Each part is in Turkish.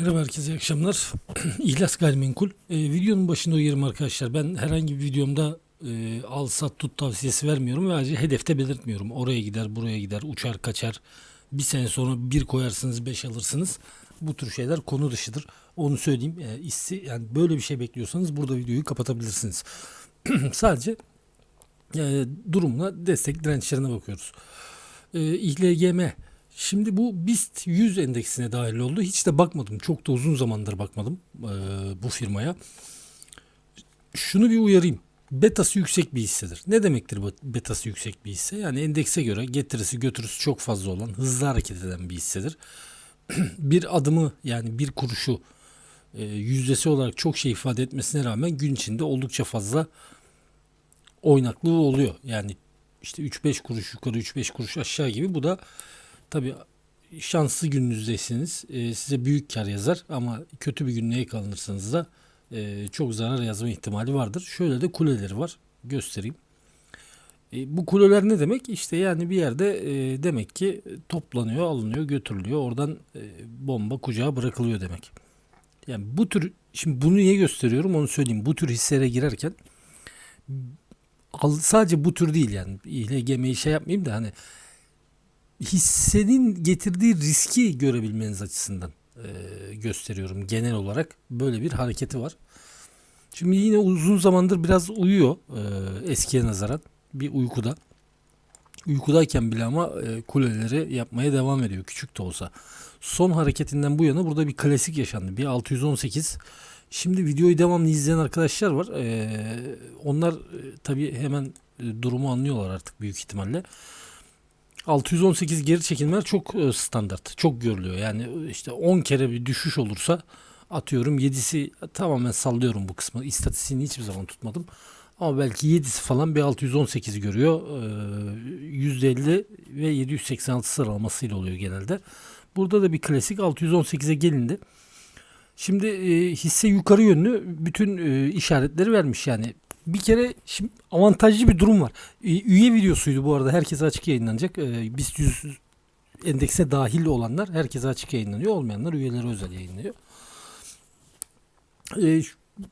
Merhaba herkese iyi akşamlar. İhlas Gayrimenkul. Ee, videonun başında uyarım arkadaşlar. Ben herhangi bir videomda e, al sat tut tavsiyesi vermiyorum ve ayrıca hedefte belirtmiyorum. Oraya gider buraya gider uçar kaçar. Bir sene sonra bir koyarsınız beş alırsınız. Bu tür şeyler konu dışıdır. Onu söyleyeyim. E, isti, yani böyle bir şey bekliyorsanız burada videoyu kapatabilirsiniz. Sadece e, durumla destek dirençlerine bakıyoruz. E, İHLGM Şimdi bu BIST 100 endeksine dahil oldu. Hiç de bakmadım. Çok da uzun zamandır bakmadım e, bu firmaya. Şunu bir uyarayım. Betası yüksek bir hissedir. Ne demektir betası yüksek bir hisse? Yani endekse göre getirisi götürüsü çok fazla olan, hızlı hareket eden bir hissedir. bir adımı yani bir kuruşu e, yüzdesi olarak çok şey ifade etmesine rağmen gün içinde oldukça fazla oynaklığı oluyor. Yani işte 3-5 kuruş yukarı 3-5 kuruş aşağı gibi bu da Tabii şanslı gününüzdesiniz. E, size büyük kar yazar ama kötü bir gün neye kalınırsanız da e, çok zarar yazma ihtimali vardır. Şöyle de kuleleri var. Göstereyim. E, bu kuleler ne demek? İşte yani bir yerde e, demek ki toplanıyor, alınıyor, götürülüyor. Oradan e, bomba kucağa bırakılıyor demek. Yani bu tür, şimdi bunu niye gösteriyorum onu söyleyeyim. Bu tür hisselere girerken sadece bu tür değil yani. İHLGM'yi şey yapmayayım da hani hissenin getirdiği riski görebilmeniz açısından gösteriyorum genel olarak. Böyle bir hareketi var. Şimdi yine uzun zamandır biraz uyuyor eskiye nazaran bir uykuda. Uykudayken bile ama kuleleri yapmaya devam ediyor küçük de olsa. Son hareketinden bu yana burada bir klasik yaşandı. Bir 618 Şimdi videoyu devamlı izleyen arkadaşlar var. Onlar e, tabii hemen durumu anlıyorlar artık büyük ihtimalle. 618 geri çekilmeler çok e, standart. Çok görülüyor. Yani e, işte 10 kere bir düşüş olursa atıyorum 7'si tamamen sallıyorum bu kısmı. İstatistiğini hiçbir zaman tutmadım. Ama belki 7'si falan bir 618 görüyor. %50 ve 786 sıralamasıyla oluyor genelde. Burada da bir klasik 618'e gelindi. Şimdi e, hisse yukarı yönlü bütün e, işaretleri vermiş yani bir kere şimdi avantajlı bir durum var. Üye videosuydu bu arada. Herkese açık yayınlanacak. Ee, BIST 100 endekse dahil olanlar herkese açık yayınlanıyor. Olmayanlar üyelere özel yayınlıyor. Ee,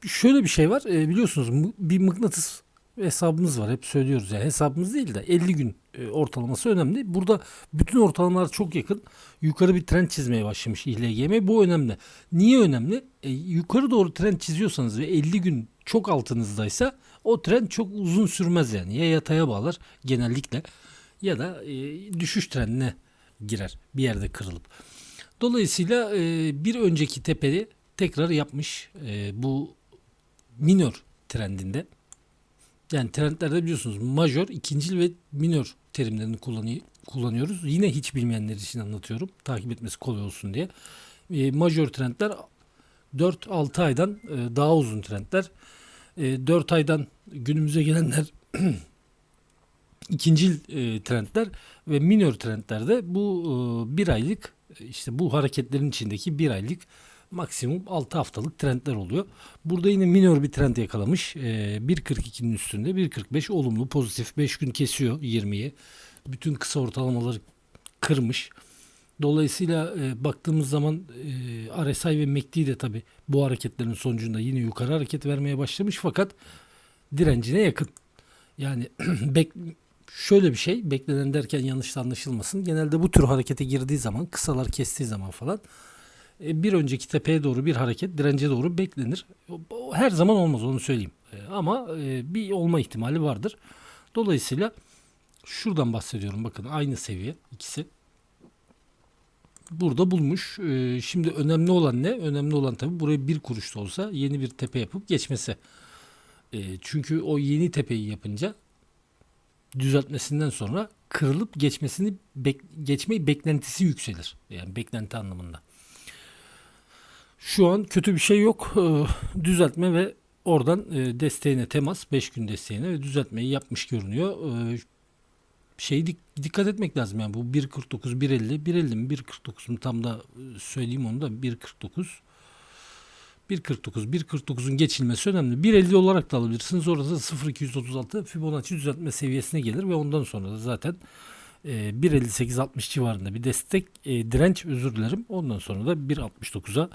şöyle bir şey var. Ee, biliyorsunuz bir mıknatıs hesabımız var. Hep söylüyoruz yani hesabımız değil de 50 gün e, ortalaması önemli. Burada bütün ortalamalar çok yakın. Yukarı bir trend çizmeye başlamış İHLGM. Bu önemli. Niye önemli? E, yukarı doğru trend çiziyorsanız ve 50 gün çok altınızdaysa o trend çok uzun sürmez yani. Ya yataya bağlar genellikle ya da e, düşüş trendine girer bir yerde kırılıp. Dolayısıyla e, bir önceki tepeli tekrar yapmış e, bu minor trendinde. Yani trendlerde biliyorsunuz majör, ikincil ve minor terimlerini kullanıyoruz. Yine hiç bilmeyenler için anlatıyorum. Takip etmesi kolay olsun diye. E, majör trendler 4-6 aydan e, daha uzun trendler. E, 4 aydan günümüze gelenler ikincil e, trendler ve minor trendlerde bu e, bir aylık işte bu hareketlerin içindeki bir aylık maksimum 6 haftalık trendler oluyor. Burada yine minor bir trend yakalamış. E, 1.42'nin üstünde 1.45 olumlu pozitif 5 gün kesiyor 20'yi. Bütün kısa ortalamaları kırmış. Dolayısıyla e, baktığımız zaman e, RSI ve MACD de tabi bu hareketlerin sonucunda yine yukarı hareket vermeye başlamış fakat direncine yakın. Yani bek şöyle bir şey beklenen derken yanlış anlaşılmasın. Genelde bu tür harekete girdiği zaman kısalar kestiği zaman falan e, bir önceki tepeye doğru bir hareket dirence doğru beklenir. Her zaman olmaz onu söyleyeyim. E, ama e, bir olma ihtimali vardır. Dolayısıyla şuradan bahsediyorum bakın aynı seviye ikisi burada bulmuş. Şimdi önemli olan ne? Önemli olan tabii buraya bir kuruş da olsa yeni bir tepe yapıp geçmesi. Çünkü o yeni tepeyi yapınca düzeltmesinden sonra kırılıp geçmesini bek, geçmeyi beklentisi yükselir. Yani beklenti anlamında. Şu an kötü bir şey yok. Ee, düzeltme ve oradan e, desteğine temas 5 gün desteğine ve düzeltmeyi yapmış görünüyor. Ee, şey dik, dikkat etmek lazım yani bu 1.49 1.50 1.50 mi 1.49 mu tam da e, söyleyeyim onu da 1.49 1.49 1.49'un geçilmesi önemli. 1.50 olarak da alabilirsiniz. Orada 0.236 Fibonacci düzeltme seviyesine gelir ve ondan sonra da zaten e, 1.58-60 civarında bir destek e, direnç özür dilerim. Ondan sonra da 1.69'a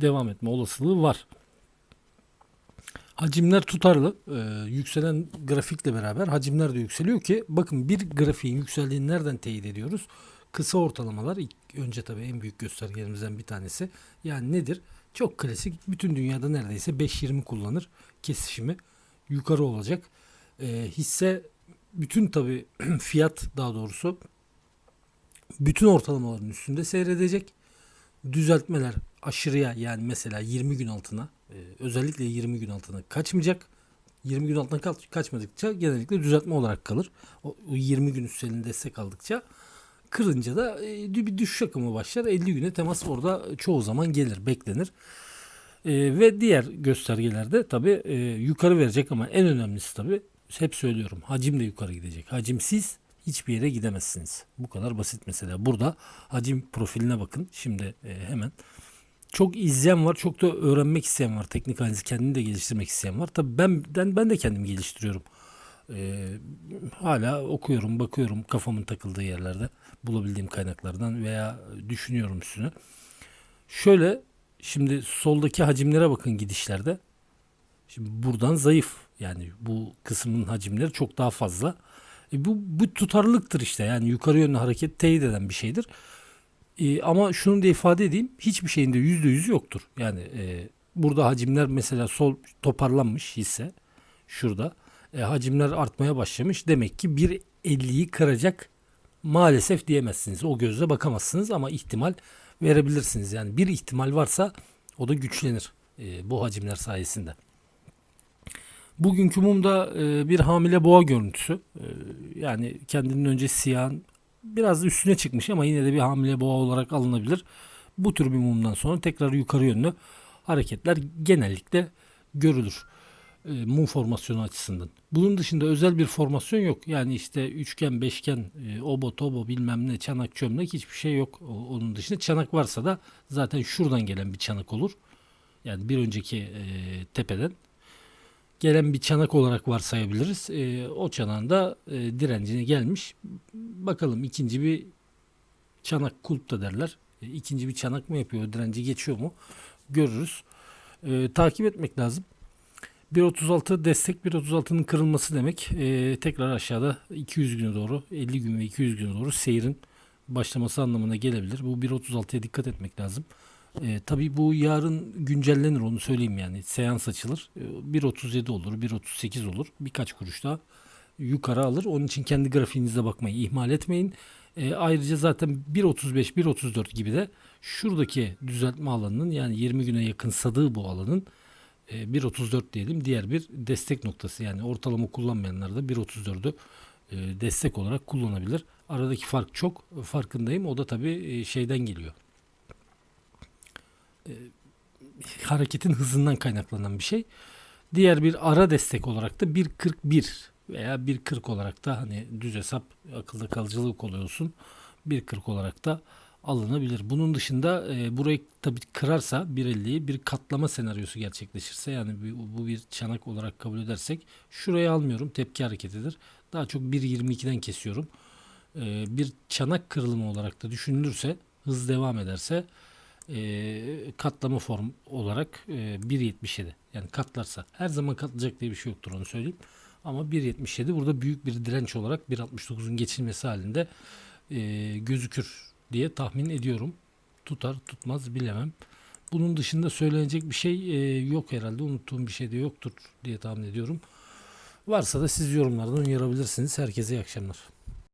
devam etme olasılığı var. Hacimler tutarlı. Ee, yükselen grafikle beraber hacimler de yükseliyor ki bakın bir grafiğin yükseldiğini nereden teyit ediyoruz? Kısa ortalamalar ilk, önce tabii en büyük göstergelerimizden bir tanesi. Yani nedir? Çok klasik. Bütün dünyada neredeyse 5.20 kullanır. Kesişimi yukarı olacak. Ee, hisse bütün tabii fiyat daha doğrusu bütün ortalamaların üstünde seyredecek. Düzeltmeler aşırıya yani mesela 20 gün altına e, özellikle 20 gün altına kaçmayacak. 20 gün altına kaç, kaçmadıkça genellikle düzeltme olarak kalır. O, o 20 gün üstlerinde destek aldıkça kırınca da e, bir düşüş akımı başlar. 50 güne temas orada çoğu zaman gelir, beklenir. E, ve diğer göstergelerde tabi yukarı verecek ama en önemlisi tabi hep söylüyorum hacim de yukarı gidecek. Hacimsiz hiçbir yere gidemezsiniz. Bu kadar basit mesela. Burada hacim profiline bakın. Şimdi hemen çok izleyen var, çok da öğrenmek isteyen var. Teknik analizi kendini de geliştirmek isteyen var. Tabii ben ben, ben de kendimi geliştiriyorum. Ee, hala okuyorum, bakıyorum kafamın takıldığı yerlerde bulabildiğim kaynaklardan veya düşünüyorum üstüne. Şöyle şimdi soldaki hacimlere bakın gidişlerde. Şimdi buradan zayıf. Yani bu kısmın hacimleri çok daha fazla. E bu, bu tutarlılıktır işte. Yani yukarı yönlü hareket teyit eden bir şeydir. E, ama şunu da ifade edeyim. Hiçbir şeyin de yüzde yüzü yoktur. Yani e, burada hacimler mesela sol toparlanmış hisse. Şurada. E, hacimler artmaya başlamış. Demek ki 1.50'yi kıracak maalesef diyemezsiniz. O gözle bakamazsınız ama ihtimal verebilirsiniz. Yani bir ihtimal varsa o da güçlenir e, bu hacimler sayesinde. Bugünkü mumda e, bir hamile boğa görüntüsü. E, yani kendinin önce siyahın biraz üstüne çıkmış ama yine de bir hamile boğa olarak alınabilir. Bu tür bir mumdan sonra tekrar yukarı yönlü hareketler genellikle görülür. E, mum formasyonu açısından. Bunun dışında özel bir formasyon yok. Yani işte üçgen, beşgen, e, obo, tobo bilmem ne, çanak, çömlek hiçbir şey yok. Onun dışında çanak varsa da zaten şuradan gelen bir çanak olur. Yani bir önceki e, tepeden gelen bir çanak olarak varsayabiliriz. E, o çanağın da e, direncine gelmiş. Bakalım ikinci bir çanak kulp da derler. E, ikinci bir çanak mı yapıyor? Direnci geçiyor mu? Görürüz. E, takip etmek lazım. 1.36 destek 1.36'nın kırılması demek. E, tekrar aşağıda 200 güne doğru 50 gün ve 200 güne doğru seyrin başlaması anlamına gelebilir. Bu 1.36'ya dikkat etmek lazım. E, tabii bu yarın güncellenir onu söyleyeyim yani. Seans açılır. E, 1.37 olur, 1.38 olur. Birkaç kuruş daha yukarı alır. Onun için kendi grafiğinizde bakmayı ihmal etmeyin. E, ayrıca zaten 1.35, 1.34 gibi de şuradaki düzeltme alanının yani 20 güne yakın sadığı bu alanın e, 1.34 diyelim diğer bir destek noktası. Yani ortalama kullanmayanlar da 1.34'ü e, destek olarak kullanabilir. Aradaki fark çok farkındayım. O da tabii e, şeyden geliyor hareketin hızından kaynaklanan bir şey. Diğer bir ara destek olarak da 1.41 veya 1.40 olarak da hani düz hesap akılda kalıcılık oluyorsun. 1.40 olarak da alınabilir. Bunun dışında e, burayı tabi kırarsa 1.50'yi bir katlama senaryosu gerçekleşirse yani bu, bu bir çanak olarak kabul edersek şurayı almıyorum tepki hareketidir. Daha çok 1.22'den kesiyorum. E, bir çanak kırılımı olarak da düşünülürse hız devam ederse e, katlama form olarak e, 1.77 yani katlarsa her zaman katlayacak diye bir şey yoktur onu söyleyeyim. Ama 1.77 burada büyük bir direnç olarak 1.69'un geçilmesi halinde e, gözükür diye tahmin ediyorum. Tutar tutmaz bilemem. Bunun dışında söylenecek bir şey e, yok herhalde. Unuttuğum bir şey de yoktur diye tahmin ediyorum. Varsa da siz yorumlardan uyarabilirsiniz. Herkese iyi akşamlar.